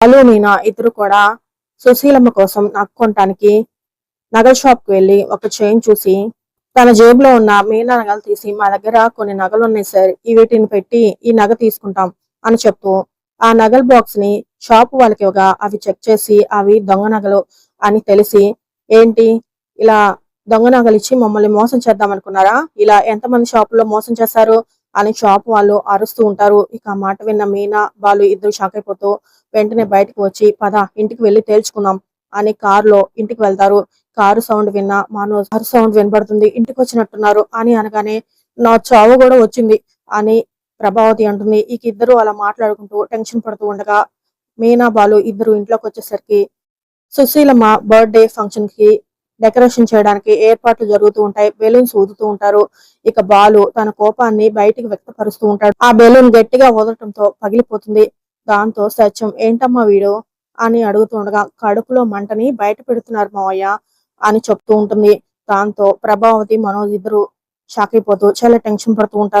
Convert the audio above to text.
అలు మీనా ఇద్దరు కూడా సుశీలమ్మ కోసం నగ కొనటానికి నగల షాప్కి వెళ్ళి ఒక చైన్ చూసి తన జేబులో ఉన్న మీనా నగలు తీసి మా దగ్గర కొన్ని నగలు ఉన్నాయి సార్. ఈ వీటిని పెట్టి ఈ నగ తీసుకుంటాం అని చెప్తూ ఆ నగల బాక్స్ని షాప్ వాళ్ళకి ఇవ్వగా అవి చెక్ చేసి అవి దొంగ నగలు అని తెలిసి ఏంటి ఇలా దొంగ నగలు ఇచ్చి మమ్మల్ని మోసం చేద్దాం అనుకున్నారా? ఇలా ఎంతమంది షాపుల్లో మోసం చేశారు? అని షాప్ వాళ్ళు అరుస్తూ ఉంటారు. ఇక ఆ మాట విన్న మీనా వాళ్ళు ఇద్దరు షాక్ అయిపోతూ వెంటనే బయటకు వచ్చి పద ఇంటికి వెళ్ళి తేల్చుకుందాం అని కారులో ఇంటికి వెళ్తారు. కారు సౌండ్ విన్న మనోజ్ కారు సౌండ్ వినబడుతుంది ఇంటికి వచ్చినట్టున్నారు అని అనగానే నా చావు కూడా వచ్చింది అని ప్రభావతి అంటుంది. ఇక ఇద్దరు అలా మాట్లాడుకుంటూ టెన్షన్ పడుతూ ఉండగా మీనా బాలు ఇద్దరు ఇంట్లోకి వచ్చేసరికి సుశీలమ్మ బర్త్డే ఫంక్షన్కి డెకరేషన్ చేయడానికి ఏర్పాట్లు జరుగుతూ ఉంటాయి. బెలూన్స్ ఊదుతూ ఉంటారు. ఇక బాలు తన కోపాన్ని బయటికి వ్యక్తపరుస్తూ ఉంటాడు. ఆ బెలూన్ గట్టిగా ఊదటంతో పగిలిపోతుంది. దాంతో సత్యం ఏంటమ్మా వీడు? అని అడుగుతుండగా కడుపులో మంటని బయట పెడుతున్నారు మావయ్య అని చెప్తూ ఉంటుంది. దాంతో ప్రభావతి మనోజ్ ఇద్దరు షాక్ అయిపోతూ చాలా టెన్షన్ పడుతూ ఉంటారు